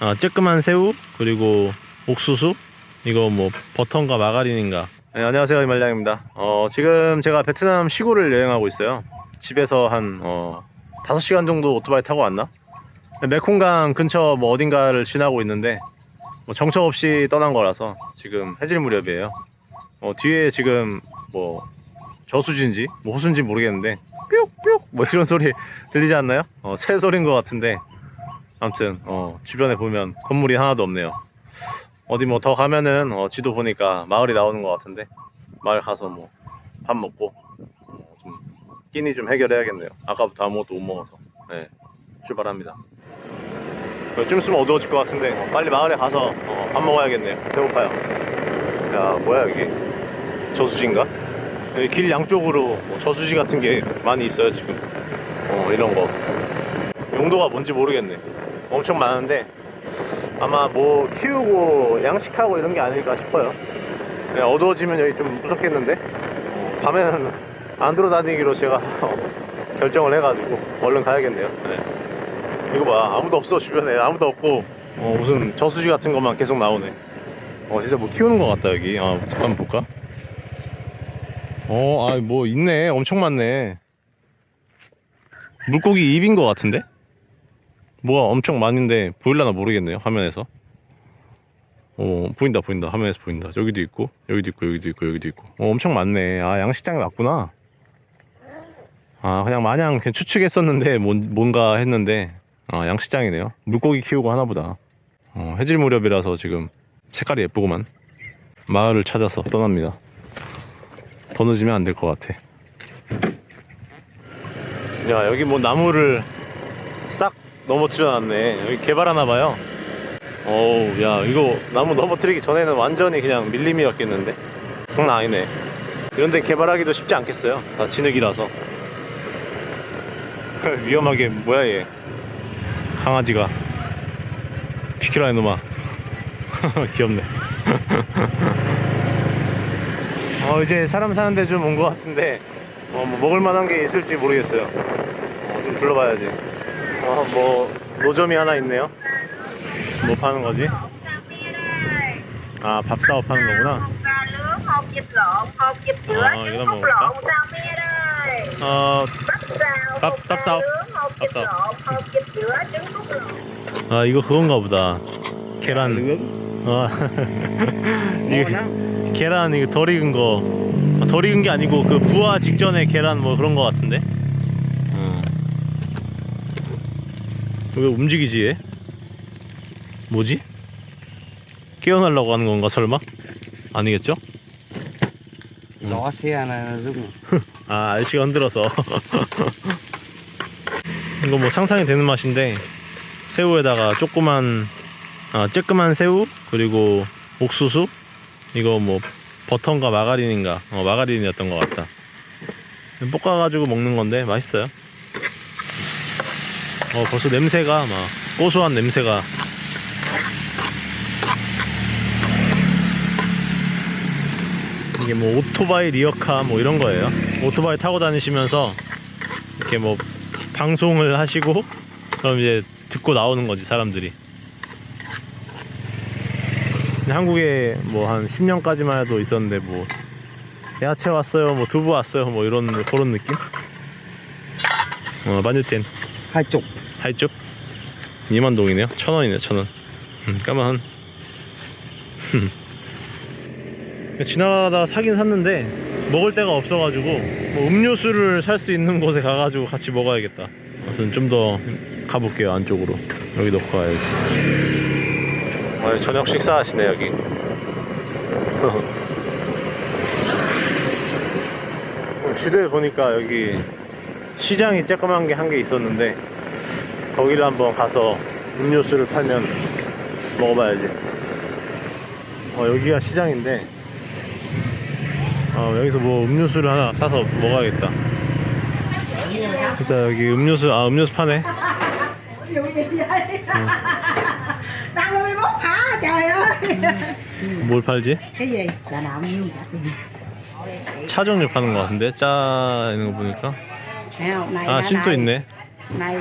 아, 쬐끄만 새우 그리고 옥수수 이거 뭐 버터인가 마가린인가 네, 안녕하세요 이말량입니다 어, 지금 제가 베트남 시골을 여행하고 있어요 집에서 한 어, 5시간 정도 오토바이 타고 왔나? 메콩강 근처 뭐 어딘가를 지나고 있는데 뭐 정처 없이 떠난 거라서 지금 해질 무렵이에요 어, 뒤에 지금 뭐 저수지인지 뭐 호수인지 모르겠는데 뿅뿅 뭐 이런 소리 들리지 않나요? 어, 새 소리인 것 같은데 아무튼 어, 주변에 보면 건물이 하나도 없네요. 어디 뭐 더 가면은 어, 지도 보니까 마을이 나오는 것 같은데 마을 가서 뭐 밥 먹고 어, 좀 끼니 좀 해결해야겠네요. 아까부터 아무것도 못 먹어서 네, 출발합니다. 어, 좀 있으면 어두워질 것 같은데 어, 빨리 마을에 가서 어, 밥 먹어야겠네요. 배고파요. 야 뭐야 이게 저수지인가? 여기 길 양쪽으로 뭐 저수지 같은 게 많이 있어요 지금. 어 이런 거 용도가 뭔지 모르겠네. 엄청 많은데 아마 뭐 키우고 양식하고 이런 게 아닐까 싶어요. 네, 어두워지면 여기 좀 무섭겠는데 어, 밤에는 안 들어다니기로 제가 결정을 해가지고 얼른 가야겠네요. 네. 이거 봐 아무도 없어 주변에 아무도 없고 어, 무슨 저수지 같은 것만 계속 나오네. 어 진짜 뭐 키우는 것 같다 여기. 아 잠깐 볼까? 어, 아, 뭐 있네. 엄청 많네. 물고기 입인 것 같은데? 뭐가 엄청 많은데 보일라나 모르겠네요. 화면에서. 어, 보인다, 보인다. 화면에서 보인다. 여기도 있고, 여기도 있고, 여기도 있고, 여기도 있고. 어, 엄청 많네. 아, 양식장에 왔구나. 아, 그냥 마냥 그냥 추측했었는데 뭔, 뭔가 했는데 아, 양식장이네요. 물고기 키우고 하나 보다. 어, 해질 무렵이라서 지금 색깔이 예쁘구만. 마을을 찾아서 떠납니다. 더 늦으면 안 될 것 같아. 야 여기 뭐 나무를 싹 넘어뜨려 놨네. 여기 개발하나 봐요. 어우 야 이거 나무 넘어뜨리기 전에는 완전히 그냥 밀림이었겠는데. 장난 아니네. 이런데 개발하기도 쉽지 않겠어요. 다 진흙이라서. 위험하게 뭐야 얘. 강아지가. 비키라 이놈아. 귀엽네. 어 이제 사람 사는데 좀 온 것 같은데 어, 뭐 먹을 만한 게 있을지 모르겠어요. 어, 좀 둘러봐야지. 어, 뭐 노점이 하나 있네요. 뭐 파는 거지? 아 밥 사업 하는 거구나. 어, sao? lộn hộp vịt chữa trứng hút lộn 아 이거 그건가 보다. 계란. 어. ngon 이거 계란 이거 덜 익은 거. 아, 덜 익은 게 아니고 그 부화 직전에 계란 뭐 그런 거 같은데. 어. 왜 움직이지 얘? 뭐지? 깨어나려고 하는 건가 설마? 아니겠죠? xe là rung 아 알씨가 흔들어서 이거 뭐 상상이 되는 맛인데 새우에다가 조그만 아 쬐끄만 새우 그리고 옥수수 이거 뭐 버터인가 마가린인가 어 마가린이었던 것 같다 볶아가지고 먹는 건데 맛있어요 어 벌써 냄새가 막 고소한 냄새가. 이게 뭐 오토바이 리어카 뭐 이런 거예요. 오토바이 타고 다니시면서 이렇게 뭐 방송을 하시고 그럼 이제 듣고 나오는 거지 사람들이. 한국에 뭐 한 10년까지만 해도 있었는데 뭐 야채 왔어요 뭐 두부 왔어요 뭐 이런 그런 느낌? 어 마뉴텐. 한쪽. 8쪽 2만 동이네요. 천 원이네요 천원 음, 까만. 지나가다 사긴 샀는데 먹을 데가 없어가지고 뭐 음료수를 살 수 있는 곳에 가가지고 같이 먹어야겠다. 아무튼 좀 더 가볼게요 안쪽으로. 여기 넣고 가야지. 오늘 저녁 식사하시네 여기. 지대 보니까 여기 시장이 쬐끄만 게 한 개 있었는데 거기를 한번 가서 음료수를 팔면 먹어봐야지. 어, 여기가 시장인데 어, 여기서 뭐 음료수를 하나 사서 먹어야겠다. 진짜 여기 음료수 아 음료수 파네. Điều gì vậy? Tăng lên 21 hả? Trời ơi! 뭘 팔지? Cái gì? Là nào nhiêu trả tiền? 차 종류 파는 것 같은데 짜 있는 거 보니까 Thấy không? Này, 아 này, 신도 này. 있네. Này,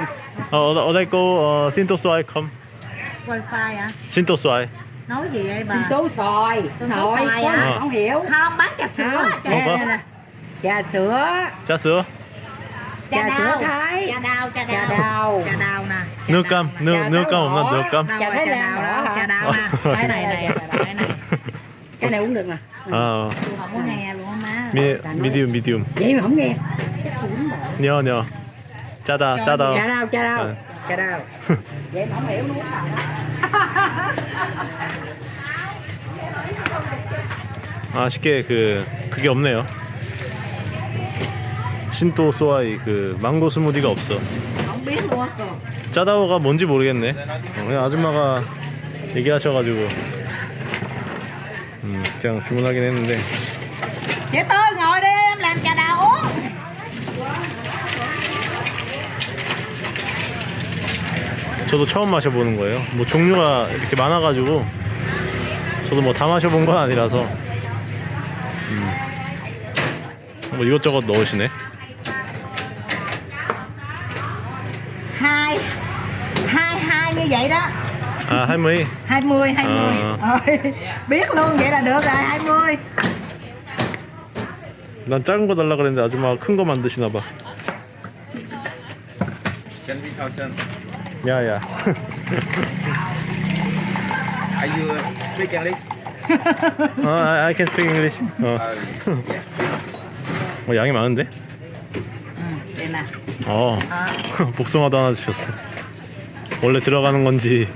어 어디 어디 있고 어 신도 소아이컴. wifi hả 신또 쏘아이. nói gì vậy bà Sinh tố xoài Sinh tố Nội xoài có à? ai không hiểu không bán trà sữa không trà, Không có. nè nè trà sữa 짜스. trà đào. sữa thái trà đào trà trà đào đào trà đào nè nước cam, nước Trà nước cam đào 없나? đỏ. nước cam? Đâu Trà rồi, Thái trà Lan đào đỏ đó hả? trà đào nè cái này này cái này cái này uống được nè 아, tôi không có nghe luôn á má 미 미디움 미디움. vậy mà không nghe 녀 녀. 짜다 짜다. đào trà đào 네. trà đào vậy mà không hiểu luôn 아쉽게 그 그게 없네요. 신또 쏘아이 그 망고 스무디가 없어. không biết luôn á cô 짜다오가 뭔지 모르겠네. 어, 그냥 아줌마가 얘기하셔가지고 음, 그냥 주문하긴 했는데 chị ngồi đi 저도 처음 마셔보는 거예요. 뭐 종류가 이렇게 많아가지고 저도 뭐 다 마셔본 건 아니라서. 음, 뭐 이것저것 넣으시네. hai hai hai như vậy đó. 아 할머니 20 20 Ờ. Ôi, biết luôn vậy là được rồi. 20 난 작은 거 달라 그랬는데 아줌마가 큰 거 만드시나 봐. 20,000 야야. Are you speak English? 어, I, I can speak English. 어. 어, 양이 많은데? vậy nè 어. 복숭아도 하나 주셨어. 원래 들어가는 건지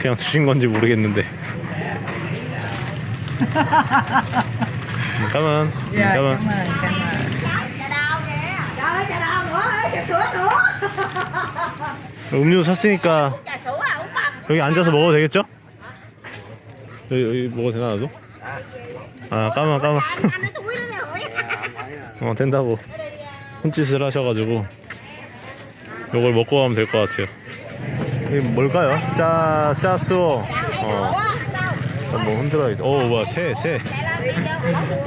그냥 주신 건지 모르겠는데. 가만. Dạ, 가만. cảm ơn cảm 음료 샀으니까 여기 앉아서 먹어도 되겠죠? 여기, 여기 먹어도 되나 나도? 아 까만 까만. 어 된다고. 손짓을 하셔가지고 요걸 먹고 가면 될 것 같아요. 이게 뭘까요? 짜 짜수어. 어. 뭐 흔들어야지. 오 뭐야 새 새.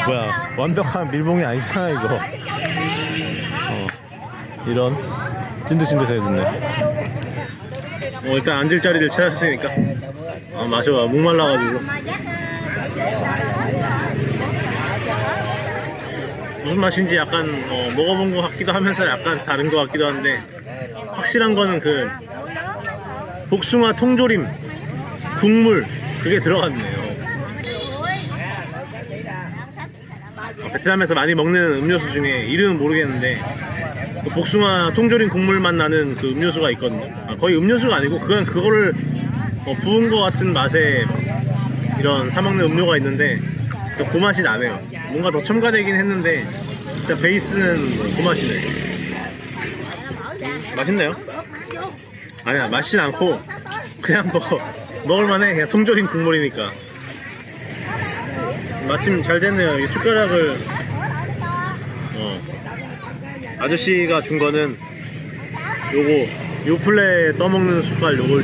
뭐야 완벽한 밀봉이 아니잖아 이거. 어 이런 찐득찐득해졌네. 어 일단 앉을 자리를 찾았으니까. 아 마셔봐 목 말라가지고. 무슨 맛인지 약간 어, 먹어본 것 같기도 하면서 약간 다른 것 같기도 한데 확실한 거는 그 복숭아 통조림 국물 그게 들어갔네요. 어, 베트남에서 많이 먹는 음료수 중에 이름은 모르겠는데 그 복숭아 통조림 국물 맛 나는 그 음료수가 있거든요. 아, 거의 음료수가 아니고 그냥 그거를 어, 부은 것 같은 맛의 이런 사 먹는 음료가 있는데 그, 그 맛이 나네요. 뭔가 더 첨가되긴 했는데 일단 베이스는 그 맛이네. 맛있네요. 아니야 맛있진 않고 그냥 뭐 먹을만해 그냥 통조림 국물이니까. 마침 잘 됐네요. 이 숟가락을 어 아저씨가 준 거는 요거 요플레 떠먹는 숟갈 요걸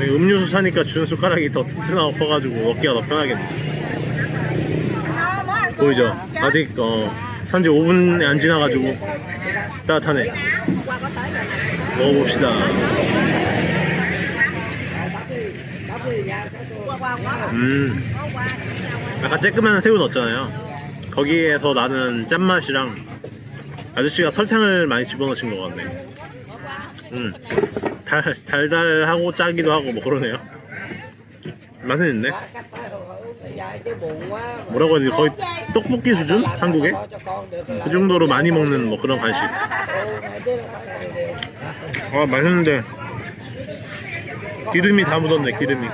여기 음료수 사니까 주는 숟가락이 더 튼튼하고 커가지고 먹기가 더 편하겠네. 보이죠? 아직 어, 산지 5분이 안 지나가지고 따뜻하네. 먹어봅시다. 음, 약간 쬐끄만 새우 넣었잖아요. 거기에서 나는 짠맛이랑 아저씨가 설탕을 많이 집어넣으신 것 같네. 음, 달, 달달하고 짜기도 하고 뭐 그러네요. 맛은 있네. 뭐라고 해야 되지? 거의 떡볶이 수준? 한국에? 그 정도로 많이 먹는 뭐 그런 간식. 아, 맛있는데. 기름이 다 묻었네, 기름이.